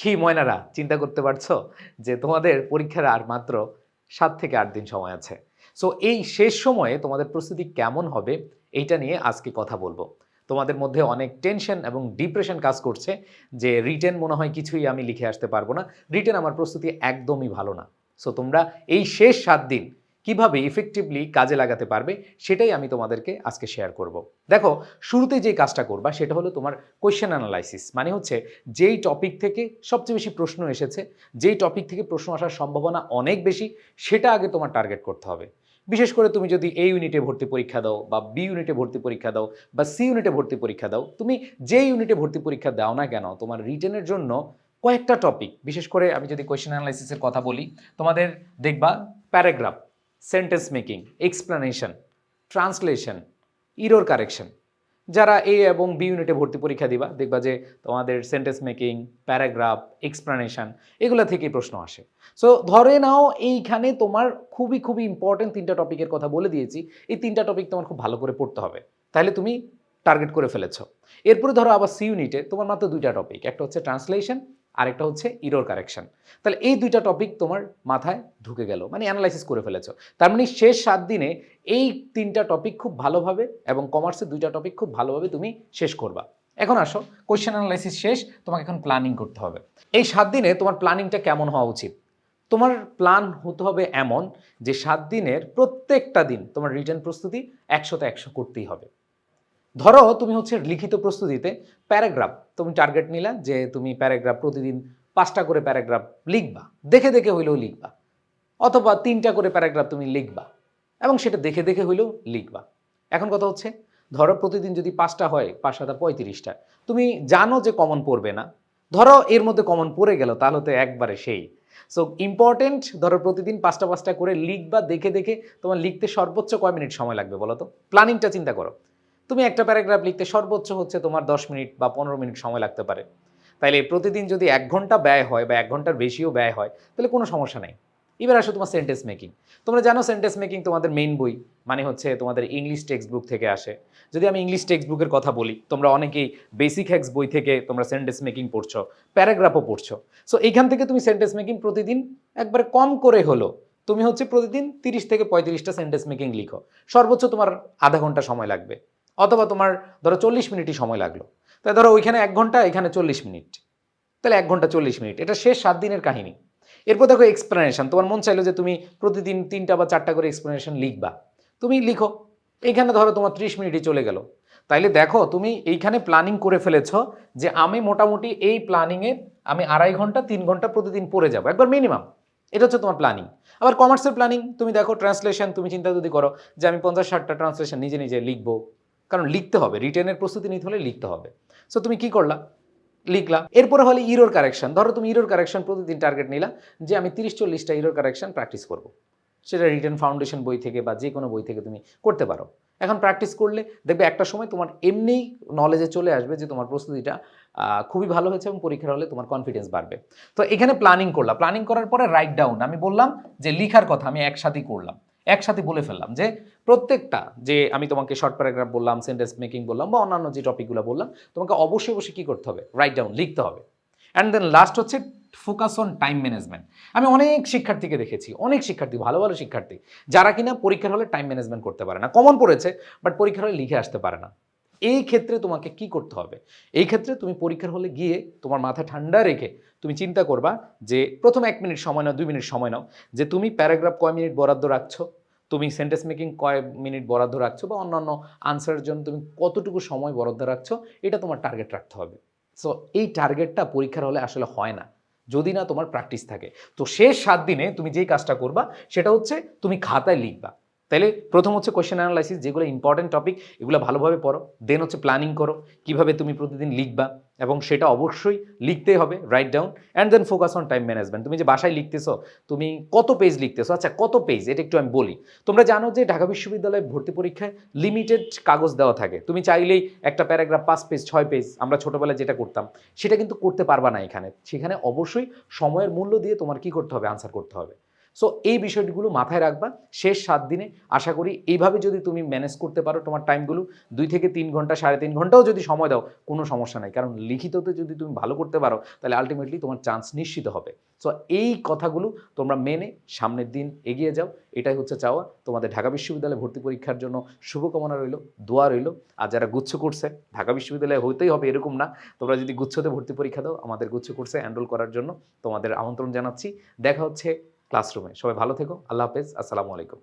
কি ময়নারা, চিন্তা করতে পারছ? যে তোমাদের পরীক্ষার আর মাত্র সাত থেকে আট দিন সময় আছে। সো এই শেষ সময়ে তোমাদের প্রস্তুতি কেমন হবে, এইটা নিয়ে আজকে কথা বলব। তোমাদের মধ্যে অনেক টেনশন এবং ডিপ্রেশন কাজ করছে যে রিটেন মনে হয় কিছুই আমি লিখে আসতে পারব না। রিটেন আমার প্রস্তুতি একদমই ভালো না। সো তোমরা এই শেষ সাত দিন কীভাবে ইফেক্টিভলি কাজে লাগাতে পারবে সেটাই আমি তোমাদেরকে আজকে শেয়ার করব। দেখো, শুরুতে যে কাজটা করবা সেটা হলো তোমার কোয়েশ্চেন অ্যানালাইসিস মানে হচ্ছে যেই টপিক থেকে সবচেয়ে বেশি প্রশ্ন এসেছে, যেই টপিক থেকে প্রশ্ন আসার সম্ভাবনা অনেক বেশি, সেটা আগে তোমার টার্গেট করতে হবে। বিশেষ করে তুমি যদি এ ইউনিটে ভর্তি পরীক্ষা দাও বা বি ইউনিটে ভর্তি পরীক্ষা দাও বা সি ইউনিটে ভর্তি পরীক্ষা দাও, তুমি যে ইউনিটে ভর্তি পরীক্ষা দাও না কেন, তোমার রিটেনের জন্য কয়েকটা টপিক বিশেষ করে আমি যদি কোয়েশ্চেন অ্যানালাইসিসের কথা বলি, তোমাদের দেখবা paragraph sentence making explanation translation error correction যারা এ এবং বি ইউনিটে ভর্তি পরীক্ষা দিবা, দেখবা যে তোমাদের সেন্টেন্স মেকিং প্যারাগ্রাফ এক্সপ্লানেশন এগুলো থেকেই প্রশ্ন আসে। সো ধরে নাও এইখানে তোমার খুবই খুবই ইম্পর্টেন্ট তিনটা টপিকের কথা বলে দিয়েছি। এই তিনটা টপিক তোমার খুব ভালো করে পড়তে হবে। তাহলে তুমি টার্গেট করে ফেলেছো। এরপরে ধরো আবার সি ইউনিটে তোমার মাত্র দুইটা টপিক একটা হচ্ছে ট্রান্সলেশন আরেকটা হচ্ছে ইরোর কারেকশন তাহলে এই দুইটা টপিক তোমার মাথায় ঢুকে গেল মানে অ্যানালাইসিস করে ফেলেছো। তার মানে শেষ সাত দিনে এই তিনটা টপিক খুব ভালোভাবে এবং কমার্সের দুইটা টপিক খুব ভালোভাবে তুমি শেষ করবা। এখন আসো কোয়েশ্চেন অ্যানালাইসিস শেষ, তোমাকে এখন প্ল্যানিং করতে হবে। এই সাত দিনে তোমার প্ল্যানিংটা কেমন হওয়া উচিত? তোমার প্ল্যান হতে হবে এমন যে সাত দিনের প্রত্যেকটা দিন তোমার রিটার্ন প্রস্তুতি একশোতে একশো করতেই হবে। ধরো তুমি হচ্ছে লিখিত প্রস্তুতিতে প্যারাগ্রাফ, তুমি টার্গেট নিলা যে তুমি প্যারাগ্রাফ প্রতিদিন পাঁচটা করে প্যারাগ্রাফ লিখবা, দেখে দেখে হইলেও লিখবা, অথবা তিনটা করে প্যারাগ্রাফ তুমি লিখবা এবং সেটা দেখে দেখে হইলেও লিখবা। এখন কথা হচ্ছে, ধরো প্রতিদিন যদি পাঁচটা হয়, পাঁচ সাতা পঁয়ত্রিশটা, তুমি জানো যে কমন পড়বে না, ধরো এর মধ্যে কমন পড়ে গেল, তাহলে তো একবারে সেই। সো ইম্পর্টেন্ট ধরো প্রতিদিন পাঁচটা পাঁচটা করে লিখবা, দেখে দেখে তোমার লিখতে সর্বোচ্চ কয় মিনিট সময় লাগবে বলো তো? প্ল্যানিংটা চিন্তা করো। তুমি একটা প্যারাগ্রাফ লিখতে সর্বোচ্চ হচ্ছে তোমার দশ মিনিট বা পনেরো মিনিট সময় লাগতে পারে। তাইলে প্রতিদিন যদি এক ঘণ্টা ব্যয় হয় বা এক ঘণ্টার বেশিও ব্যয় হয়, তাহলে কোনো সমস্যা নেই। এবার আসো তোমার সেন্টেন্স মেকিং তোমরা জানো সেন্টেন্স মেকিং তোমাদের মেইন বই মানে হচ্ছে তোমাদের ইংলিশ টেক্সট বুক থেকে আসে। যদি আমি ইংলিশ টেক্সট বুকের কথা বলি, তোমরা অনেকেই বেসিক হ্যাক্স বই থেকে তোমরা সেন্টেন্স মেকিং পড়ছো প্যারাগ্রাফও পড়ছো। সো এইখান থেকে তুমি সেন্টেন্স মেকিং প্রতিদিন একবার কম করে হলো। তুমি হচ্ছে প্রতিদিন তিরিশ থেকে পঁয়ত্রিশটা সেন্টেন্স মেকিং লিখো। সর্বোচ্চ তোমার আধা ঘণ্টা সময় লাগবে। অথবা তোমার ধরো চল্লিশ মিনিটই সময় লাগল। তাই ধরো ওইখানে এক ঘণ্টা, এখানে চল্লিশ মিনিট। তাহলে এক ঘণ্টা চল্লিশ মিনিট। এটা শেষ সাত দিনের কাহিনী। এরপর দেখো এক্সপ্লেনেশন তোমার মন চাইলো যে তুমি প্রতিদিন তিনটা বা চারটা করে এক্সপ্লেনেশন লিখবা। তুমি লিখো। এইখানে ধরো তোমার ত্রিশ মিনিটই চলে গেল। তাইলে দেখো তুমি এইখানে প্ল্যানিং করে ফেলেছ যে আমি মোটামুটি এই প্ল্যানিংয়ে আমি আড়াই ঘণ্টা, তিন ঘণ্টা প্রতিদিন পড়ে যাব। একবার মিনিমাম এটা হচ্ছে তোমার প্ল্যানিং আবার কমার্সের প্ল্যানিং তুমি দেখো ট্রান্সলেশন তুমি চিন্তা যদি করো যে আমি পঞ্চাশ, ষাটটা ট্রান্সলেশন নিজে নিজে লিখব। কারণ লিখতে হবে রিটেনের প্রস্তুতি নিতে হলে লিখতে হবে। সো তুমি কি করলা? লিখলা। এরপরে হলে ইরোর কারেকশন ধরো তুমি ইরোর কারেকশন প্রতিদিন টার্গেট নিলা যে আমি তিরিশ চল্লিশটা ইরোর কারেকশন প্র্যাকটিস করব। সেটা রিটেন ফাউন্ডেশন বই থেকে বা যে কোনো বই থেকে তুমি করতে পারো। এখন প্র্যাকটিস করলে দেখবে একটা সময় তোমার এমনিই নলেজে চলে আসবে যে তোমার প্রস্তুতিটা খুবই ভালো হয়েছে এবং পরীক্ষার হলে তোমার কনফিডেন্স বাড়বে। তো এখানে প্ল্যানিং করলাম প্ল্যানিং করার পরে রাইট ডাউন আমি বললাম যে লিখার কথা আমি একসাথেই করলাম। একসাথে বলে ফেললাম যে প্রত্যেকটা যে আমি তোমাকে শর্ট প্যারাগ্রাফ বললাম সেন্টেন্স মেকিং বললাম বা অন্যান্য যে টপিকগুলো বললাম, তোমাকে অবশ্যই অবশ্যই কী করতে হবে? রাইট ডাউন লিখতে হবে। অ্যান্ড দেন লাস্ট হচ্ছে ফোকাস অন টাইম ম্যানেজমেন্ট আমি অনেক শিক্ষার্থীকে দেখেছি, অনেক শিক্ষার্থী, ভালো ভালো শিক্ষার্থী, যারা কিনা পরীক্ষার হলে টাইম ম্যানেজমেন্ট করতে পারে না। কমন পড়েছে বাট পরীক্ষার হলে লিখে আসতে পারে না। এই ক্ষেত্রে তোমাকে কি করতে হবে? এই ক্ষেত্রে তুমি পরীক্ষার হলে গিয়ে তোমার মাথা ঠান্ডা রেখে তুমি চিন্তা করবা যে প্রথম এক মিনিট সময় নাও, দুই মিনিট সময় নাও, যে তুমি প্যারাগ্রাফ কয় মিনিট বরাদ্দ রাখছো? তুমি সেন্টেন্স মেকিং কয় মিনিট বরাদ্দ রাখছো বা অন্যান্য আনসারের জন্য তুমি কতটুকু সময় বরাদ্দ রাখছো, এটা তোমার টার্গেট রাখতে হবে। সো এই টার্গেটটা পরীক্ষার হলে আসলে হয় না। যদি না তোমার প্র্যাকটিস থাকে। তো শেষ সাত দিনে তুমি যেই কাজটা করবা, সেটা হচ্ছে তুমি খাতায় লিখবা। তাইলে প্রথম হচ্ছে কোয়েশ্চেন অ্যানালাইসিস যেগুলো ইম্পর্টেন্ট টপিক এগুলো ভালোভাবে পড়ো। দেন হচ্ছে প্ল্যানিং করো, কীভাবে তুমি প্রতিদিন লিখবা, এবং সেটা অবশ্যই লিখতে হবে write down and then focus on time management তুমি যে বাসায় লিখতেছো, তুমি কত পেজ লিখতেছো? আচ্ছা কত পেজ এটা একটু আমি বলি। তোমরা জানো যে ঢাকা বিশ্ববিদ্যালয়ে ভর্তি পরীক্ষায় লিমিটেড কাগজ দেওয়া থাকে। তুমি চাইলেই একটা প্যারাগ্রাফ পাঁচ পেজ ছয় পেজ আমরা ছোটোবেলায় যেটা করতাম, সেটা কিন্তু করতে পারবা না এখানে। সেখানে অবশ্যই সময়ের মূল্য দিয়ে তোমার কি করতে হবে? আনসার করতে হবে। সো এই বিষয়গুলো মাথায় রাখবা। শেষ সাত দিনে আশা করি এইভাবে যদি তুমি ম্যানেজ করতে পারো তোমার টাইমগুলো দুই থেকে তিন ঘণ্টা, সাড়ে তিন ঘন্টাও যদি সময় দাও, কোনো সমস্যা নাই। কারণ লিখিততে যদি তুমি ভালো করতে পারো, তাহলে আলটিমেটলি তোমার চান্স নিশ্চিত হবে। সো এই কথাগুলো তোমরা মেনে সামনের দিন এগিয়ে যাও। এটাই হচ্ছে চাওয়া। তোমাদের ঢাকা বিশ্ববিদ্যালয়ে ভর্তি পরীক্ষার জন্য শুভকামনা রইল, দোয়া রইল। আর যারা গুচ্ছ করছে, ঢাকা বিশ্ববিদ্যালয়ে হইতেই হবে এরকম না। তোমরা যদি গুচ্ছতে ভর্তি পরীক্ষা দাও, আমাদের গুচ্ছ কোর্সে এনরোল করার জন্য। তোমাদের আমন্ত্রণ জানাচ্ছি। দেখা হচ্ছে ক্লাসরুমে। সবাই ভালো থেকো। আল্লাহ হাফেজ। আসসালামু আলাইকুম।